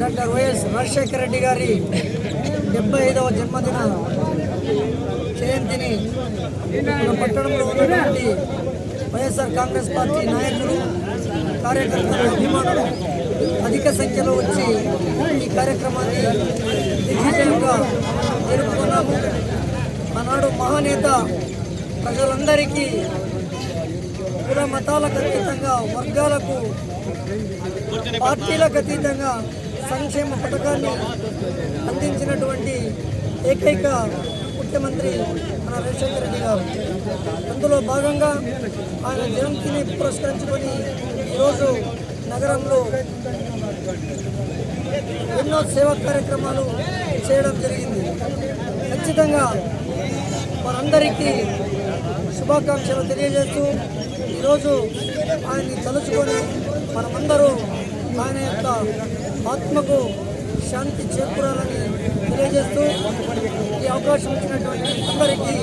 Doctor YS Rajasekhara Reddy గారి డెబ్బై ఐదవ జన్మదిన జయంతిని మన పట్టణంలో ఉన్నటువంటి వైఎస్ఆర్ కాంగ్రెస్ పార్టీ నాయకులు కార్యకర్తలు అభిమానులు అధిక సంఖ్యలో వచ్చి ఈ కార్యక్రమాన్ని దిగ్విజయంగా జరుపుకున్నాము. ఆనాడు మహానేత ప్రజలందరికీ కుల మతాలకు అతీతంగా వర్గాలకు పార్టీలకు అతీతంగా సంక్షేమ పథకాన్ని అందించినటువంటి ఏకైక ముఖ్యమంత్రి మన రవిశంకర్ రెడ్డి గారు. అందులో భాగంగా ఆయన జయంతిని పురస్కరించుకొని ఈరోజు నగరంలో ఎన్నో సేవా కార్యక్రమాలు చేయడం జరిగింది. ఖచ్చితంగా మనందరికీ శుభాకాంక్షలు తెలియజేస్తూ ఈరోజు ఆయన్ని తలుచుకొని మనమందరూ ఆయన యొక్క ఆత్మకు శాంతి చేకూరాలని తెలియజేస్తూ ఈ అవకాశం ఇచ్చినటువంటి అందరికీ